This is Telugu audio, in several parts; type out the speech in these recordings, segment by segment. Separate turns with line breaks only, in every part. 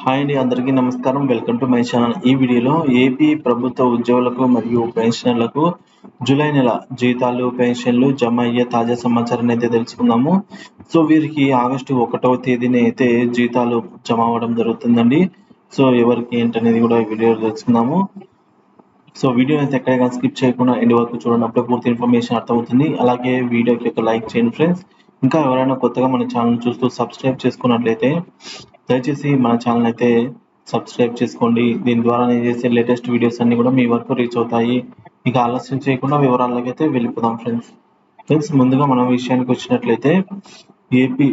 హాయ్ అండి అందరికీ నమస్కారం. Welcome to my channel. ఈ వీడియోలో ఏపీ ప్రభుత్వ ఉద్యోగులకు మరియు పెన్షనర్లకు జూలై నెల జీతాలు పెన్షన్లు జమ అయ్యే తాజా సమాచారాన్ని అయితే తెలుసుకుందాము. సో వీరికి ఆగస్టు ఒకటవ తేదీన అయితే జీతాలు జమ అవ్వడం జరుగుతుందండి. సో ఎవరికి ఏంటనేది కూడా ఈ వీడియోలో తెలుసుకుందాము. సో వీడియో అయితే ఎక్కడైనా స్కిప్ చేయకుండా ఎండ్ వరకు చూడండి అప్పుడే పూర్తి ఇన్ఫర్మేషన్ అర్థమవుతుంది. అలాగే వీడియోకి ఒక లైక్ చేయండి ఫ్రెండ్స్. ఇంకా ఎవరైనా కొత్తగా మన ఛానల్ చూస్తూ సబ్స్క్రైబ్ చేసుకున్నట్లయితే దయచేసి మన ఛానల్ అయితే సబ్స్క్రైబ్ చేసుకోండి. దీని ద్వారా నేను చేసే లేటెస్ట్ వీడియోస్ అన్ని కూడా మీ వరకు రీచ్ అవుతాయి. ఇక ఆలస్యం చేయకుండా వివరాల్లోకి అయితే వెళ్ళిపోదాం ఫ్రెండ్స్ ఫ్రెండ్స్ ముందుగా మనం విషయానికి వచ్చినట్లయితే ఏపీ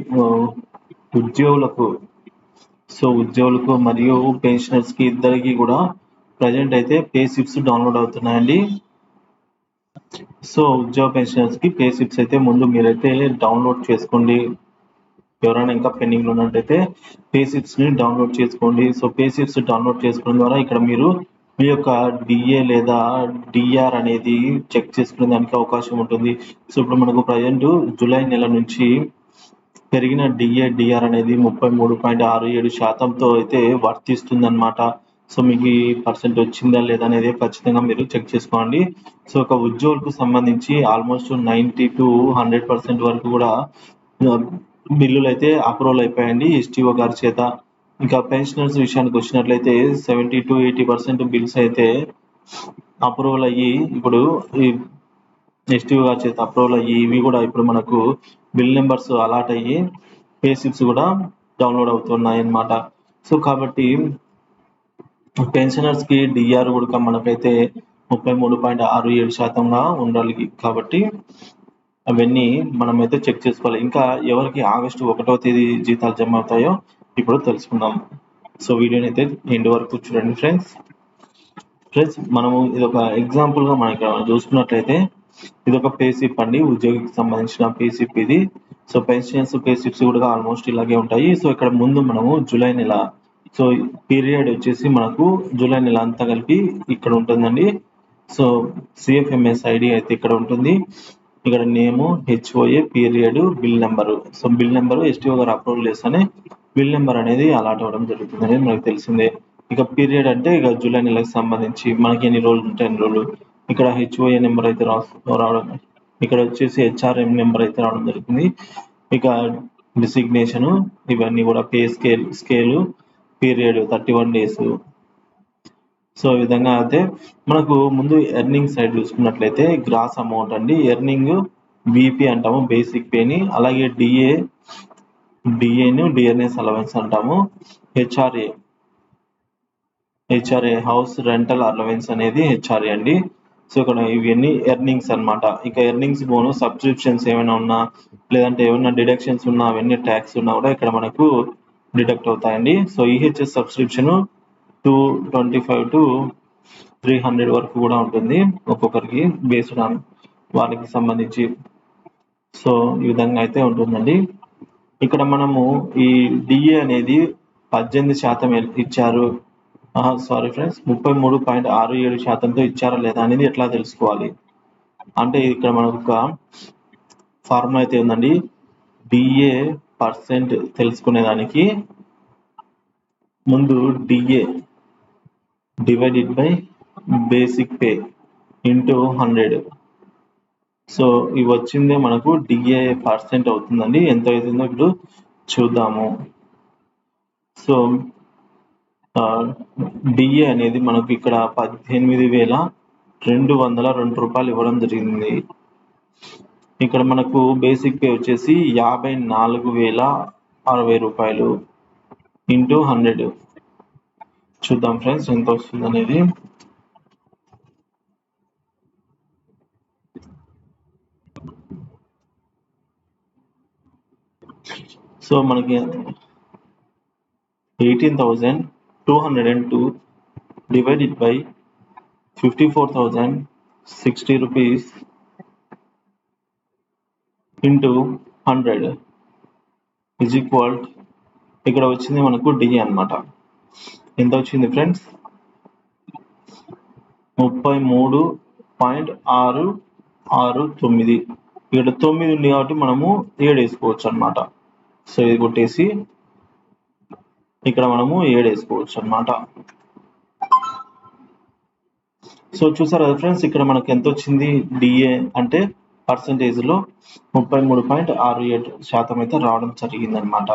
ఉద్యోగులకు సో ఉద్యోగులకు మరియు పెన్షనర్స్కి ఇద్దరికి కూడా ప్రజెంట్ అయితే పే స్లిప్స్ డౌన్లోడ్ అవుతున్నాయండి. సో ఉద్యోగ పెన్షనర్స్కి పే స్లిప్స్ అయితే ముందు మీరైతే డౌన్లోడ్ చేసుకోండి. ఎవరైనా ఇంకా పెండింగ్లో ఉన్నట్టయితే పే ని డౌన్లోడ్ చేసుకోండి. సో పేసిప్స్ డౌన్లోడ్ చేసుకోవడం ద్వారా ఇక్కడ మీరు మీ యొక్క డిఏ లేదా డిఆర్ అనేది చెక్ చేసుకునే దానికి అవకాశం ఉంటుంది. సో ఇప్పుడు మనకు ప్రజెంట్ జూలై నెల నుంచి పెరిగిన డిఏ డిఆర్ అనేది ముప్పై మూడు పాయింట్ ఆరు ఏడు శాతంతో అయితే వర్తిస్తుంది అనమాట సో మీకు ఈ పర్సెంట్ వచ్చిందా లేదా అనేది ఖచ్చితంగా మీరు చెక్ చేసుకోండి. సో ఒక ఉద్యోగులకు సంబంధించి almost ninety to hundred percent వరకు కూడా బిల్లులు అయితే అప్రూవల్ అయిపోయాయండి. ఎస్టీఓ గారి చేత. ఇంకా పెన్షనర్స్ విషయానికి వచ్చినట్లయితే seventy to eighty percent bills అయితే అప్రూవల్ అయ్యి ఇప్పుడు ఈ ఎస్టీఓ గారి చేత అప్రూవల్ అయ్యి ఇవి కూడా ఇప్పుడు మనకు బిల్ నెంబర్స్ అలాట్ అయ్యి పే స్లిప్స్ కూడా డౌన్లోడ్ అవుతున్నాయి అన్నమాట సో కాబట్టి పెన్షనర్స్కి డిఆర్ కూడా మనకైతే ముప్పై మూడు పాయింట్ ఆరు ఏడు శాతంగా ఉండాలి. కాబట్టి అవన్నీ మనమైతే చెక్ చేసుకోవాలి. ఇంకా ఎవరికి ఆగస్టు ఒకటవ తేదీ జీతాలు జమ అవుతాయో ఇప్పుడు తెలుసుకుందాం. సో వీడియోని అయితే ఎండ్ వరకు చూడండి ఫ్రెండ్స్. ఫ్రెండ్స్ మనము ఇది ఒక ఎగ్జాంపుల్గా మనం ఇక్కడ చూసుకున్నట్లయితే ఇది ఒక పేసిప్ అండి. ఉద్యోగికి సంబంధించిన పేసిప్ ఇది. సో పెన్షన్స్ పేసిప్స్ కూడా ఆల్మోస్ట్ ఇలాగే ఉంటాయి. సో ఇక్కడ ముందు మనము జూలై నెల సో పీరియడ్ వచ్చేసి మనకు జూలై నెల అంతా కలిపి ఇక్కడ ఉంటుందండి. సో సిఎఫ్ఎంఎస్ ఐడి అయితే ఇక్కడ ఉంటుంది. ఇక్కడ నేము HOA period bill number so bill number STO గారు అప్రూవల్ చేస్తేనే బిల్ నెంబర్ అనేది అలాట్ అవ్వడం జరుగుతుంది అనేది మనకు తెలిసిందే. ఇక పీరియడ్ అంటే ఇక జూలై నెలకు సంబంధించి మనకి ఎన్ని రోజులు ఉంటాయి ఎన్ని రోజులు? ఇక్కడ హెచ్ఓఏ నెంబర్ అయితే రావడం ఇక్కడ వచ్చేసి హెచ్ఆర్ఎం నెంబర్ అయితే రావడం జరుగుతుంది. ఇక డిసిగ్నేషన్ ఇవన్నీ కూడా pay scale scale period thirty one days so ఈ విధంగా అయితే మనకు ముందు ఎర్నింగ్ సైడ్ చూసుకున్నట్లయితే గ్రాస్ అమౌంట్ అండి. ఎర్నింగ్ బీపీ అంటాము బేసిక్ పేని అలాగే డిఏ డిఏను డిఎన్ఎస్ అలవెన్స్ అంటాము. HRA HRA house rental allowance అనేది హెచ్ఆర్ఏ అండి. సో ఇక్కడ ఇవన్నీ ఎర్నింగ్స్ అన్నమాట. ఇక ఎర్నింగ్స్ బోను సబ్స్క్రిప్షన్స్ ఏమైనా ఉన్నా లేదంటే ఏమైనా డిడక్షన్స్ ఉన్నా అవన్నీ ట్యాక్స్ ఉన్నా కూడా ఇక్కడ మనకు డిడక్ట్ అవుతాయండి. So EHS subscription two twenty five to three hundred వరకు కూడా ఉంటుంది ఒక్కొక్కరికి బేస్డ్ ఆన్ వారికి సంబంధించి. సో ఈ విధంగా అయితే ఉంటుందండి. ఇక్కడ మనము ఈ డిఏ అనేది పద్దెనిమిది శాతం ఇచ్చారు. సారీ ఫ్రెండ్స్ ముప్పై మూడు పాయింట్ ఆరు ఏడు శాతంతో ఇచ్చారా లేదా అనేది ఎట్లా తెలుసుకోవాలి? అంటే ఇక్కడ మనకు ఒక ఫార్ములా అయితే ఉందండి. డిఏ పర్సెంట్ తెలుసుకునేదానికి ముందు DA divided by basic pay into hundred so ఇవి వచ్చిందే మనకు డిఏ పర్సెంట్ అవుతుందండి. ఎంత అవుతుందో ఇప్పుడు చూద్దాము. సో డిఏ అనేది మనకు ఇక్కడ పద్దెనిమిది వేల రెండు వందల రెండు రూపాయలు ఇవ్వడం జరిగింది. ఇక్కడ మనకు బేసిక్ పే వచ్చేసి యాభై నాలుగు వేల అరవై రూపాయలు ఇంటూ హండ్రెడ్ చూద్దాం ఫ్రెండ్స్ ఎంత వస్తుంది అనేది సో మనకి eighteen thousand two hundred and two divided by fifty four thousand sixty rupees into hundred is equal ఇక్కడ వచ్చింది మనకు డి అన్నమాట. ఎంత వచ్చింది ఫ్రెండ్స్? ముప్పై మూడు పాయింట్ ఆరు ఆరు తొమ్మిది. ఇక్కడ తొమ్మిది ఉంది కాబట్టి మనము ఏడు వేసుకోవచ్చు అన్నమాట. సో ఇది కొట్టేసి ఇక్కడ మనము ఏడు వేసుకోవచ్చు అనమాట సో చూసారు కదా ఫ్రెండ్స్ ఇక్కడ మనకు ఎంత వచ్చింది డిఏ అంటే పర్సంటేజ్లో ముప్పై మూడు పాయింట్ ఆరు ఏడు శాతం అయితే రావడం జరిగిందనమాట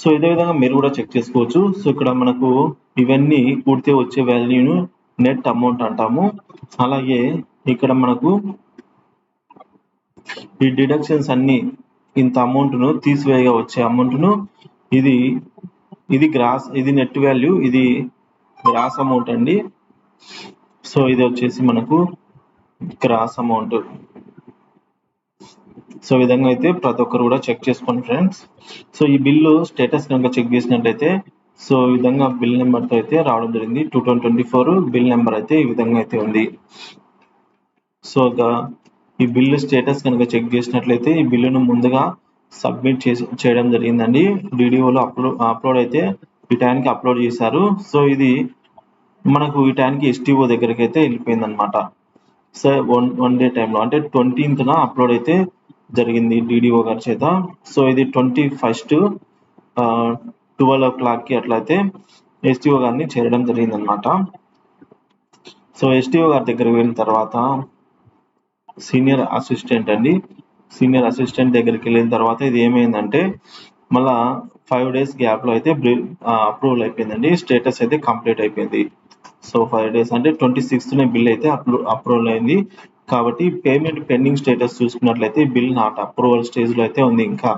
సో ఇదే విధంగా మీరు కూడా చెక్ చేసుకోవచ్చు. సో ఇక్కడ మనకు ఇవన్నీ కూడితే వచ్చే వాల్యూను నెట్ అమౌంట్ అంటాము. అలాగే ఇక్కడ మనకు ఈ డిడక్షన్స్ అన్ని ఇంత అమౌంట్ను తీసివేయగా వచ్చే అమౌంట్ను ఇది ఇది గ్రాస్ ఇది నెట్ వాల్యూ ఇది గ్రాస్ అమౌంట్ అండి. సో ఇది వచ్చేసి మనకు గ్రాస్ అమౌంట్. సో ఈ విధంగా అయితే ప్రతి ఒక్కరు కూడా చెక్ చేసుకోండి ఫ్రెండ్స్. సో ఈ బిల్లు స్టేటస్ కనుక చెక్ చేసినట్టయితే సో ఈ విధంగా బిల్ నెంబర్తో అయితే రావడం జరిగింది. Two thousand twenty four bill number అయితే ఈ విధంగా అయితే ఉంది. సో ఈ బిల్లు స్టేటస్ కనుక చెక్ చేసినట్లయితే ఈ బిల్లును ముందుగా సబ్మిట్ చేసి చేయడం జరిగిందండి. డిడిఓలో అప్లోడ్ అప్లోడ్ అయితే ఈ టైంకి అప్లోడ్ చేశారు. సో ఇది మనకు ఈ టైంకి ఎస్టీఓ దగ్గరికి అయితే వెళ్ళిపోయింది అనమాట సో వన్ వన్ డే టైంలో అంటే ట్వంటీన్త్న అప్లోడ్ అయితే జరిగింది డిడిఓ గారి చేత. సో ఇది ట్వంటీ ఫస్ట్ ట్వెల్వ్ ఓ క్లాక్కి అట్లయితే ఎస్టీఓ గారిని చేరడం జరిగింది అనమాట సో ఎస్టీఓ గారి దగ్గరికి వెళ్ళిన తర్వాత సీనియర్ అసిస్టెంట్ అండి. సీనియర్ అసిస్టెంట్ దగ్గరికి వెళ్ళిన తర్వాత ఇది ఏమైందంటే మళ్ళా ఫైవ్ డేస్ గ్యాప్లో అయితే అప్రూవల్ అయిపోయిందండి. స్టేటస్ అయితే కంప్లీట్ అయిపోయింది. సో ఫైవ్ డేస్ అంటే ట్వంటీ సిక్స్త్ బిల్ అయితే అప్రూవల్ అయింది. కాబట్టి పేమెంట్ పెండింగ్ స్టేటస్ చూసుకున్నట్లయితే బిల్ నాట్ అప్రూవల్ స్టేజ్లో అయితే ఉంది ఇంకా.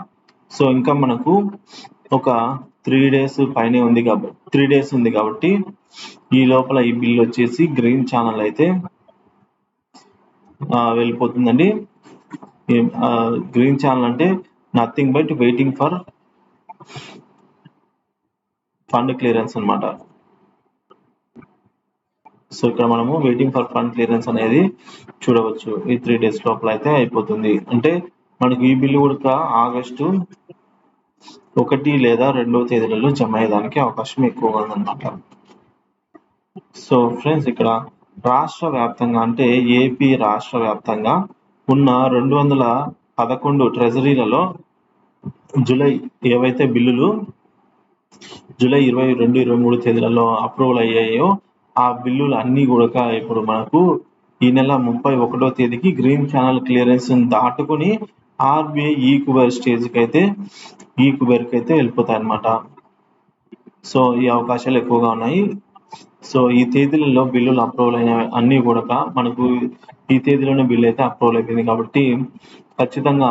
సో ఇంకా మనకు ఒక త్రీ డేస్ పైనే ఉంది కాబట్టి త్రీ డేస్ ఉంది కాబట్టి ఈ లోపల ఈ బిల్ వచ్చేసి గ్రీన్ ఛానల్ అయితే వెళ్ళిపోతుందండి. గ్రీన్ ఛానల్ అంటే nothing but waiting for fund clearance అనమాట సో ఇక్కడ మనము వెయిటింగ్ ఫర్ ఫండ్ క్లియరెన్స్ అనేది చూడవచ్చు. ఈ త్రీ డేస్ లోపల అయితే అయిపోతుంది. అంటే మనకి ఈ బిల్లు కూడా ఆగస్టు ఒకటి లేదా రెండవ తేదీలలో జమ అయ్యేదానికి అవకాశం ఎక్కువగా ఉందన్నమాట. సో ఫ్రెండ్స్ ఇక్కడ రాష్ట్ర వ్యాప్తంగా అంటే ఏపీ రాష్ట్ర వ్యాప్తంగా ఉన్న రెండు వందల పదకొండు ట్రెజరీలలో జూలై ఏవైతే బిల్లులు జూలై ఇరవై రెండు ఇరవై మూడు తేదీలలో అప్రూవల్ అయ్యాయో ఆ బిల్లులు అన్ని కూడా ఇప్పుడు మనకు ఈ నెల ముప్పై ఒకటో తేదీకి గ్రీన్ ఛానల్ క్లియరెన్స్ దాటుకుని ఆర్బీఐ ఈ కుబేర్ స్టేజ్కి అయితే ఈ కుబేర్కి అయితే వెళ్ళిపోతాయి అనమాట సో ఈ అవకాశాలు ఎక్కువగా ఉన్నాయి. సో ఈ తేదీలలో బిల్లులు అప్రూవల్ అయిన అన్ని కూడా మనకు ఈ తేదీలోనే బిల్లు అయితే అప్రూవల్ అయిపోయింది కాబట్టి ఖచ్చితంగా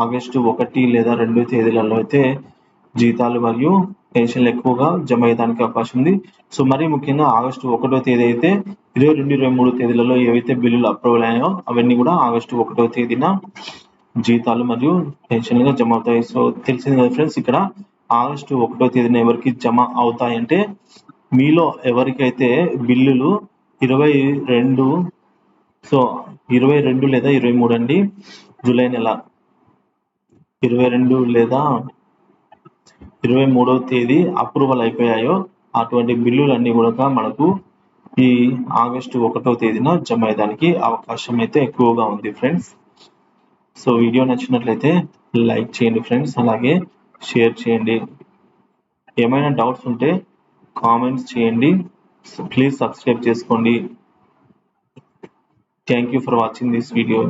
ఆగస్టు ఒకటి లేదా రెండు తేదీలలో అయితే జీతాలు మరియు టెన్షన్లు ఎక్కువగా జమ అయ్యేదానికి అవకాశం ఉంది. సో మరీ ముఖ్యంగా ఆగస్టు ఒకటో తేదీ అయితే ఇరవై రెండు ఇరవై మూడు తేదీలలో ఏవైతే బిల్లులు అప్రూవల్ అయ్యాయో అవన్నీ కూడా ఆగస్టు ఒకటో తేదీన జీతాలు మరియు పెన్షన్లుగా జమ అవుతాయి. సో తెలిసింది కదా ఫ్రెండ్స్ ఇక్కడ ఆగస్టు ఒకటో తేదీన ఎవరికి జమ అవుతాయంటే మీలో ఎవరికైతే బిల్లులు ఇరవై రెండు సో ఇరవై రెండు లేదా ఇరవై మూడు అండి జూలై నెల. ఇరవై రెండు లేదా ఇరవై మూడవ తేదీ అప్రూవల్ అయిపోయాయో అటువంటి బిల్లులు కూడా మనకు ఈ ఆగస్టు ఒకటో తేదీన జమ అయ్యడానికి అవకాశం అయితే ఎక్కువగా ఉంది ఫ్రెండ్స్. సో వీడియో నచ్చినట్లయితే లైక్ చేయండి ఫ్రెండ్స్. అలాగే షేర్ చేయండి. ఏమైనా డౌట్స్ ఉంటే కామెంట్స్ చేయండి. ప్లీజ్ సబ్స్క్రైబ్ చేసుకోండి. Thank you for watching this video.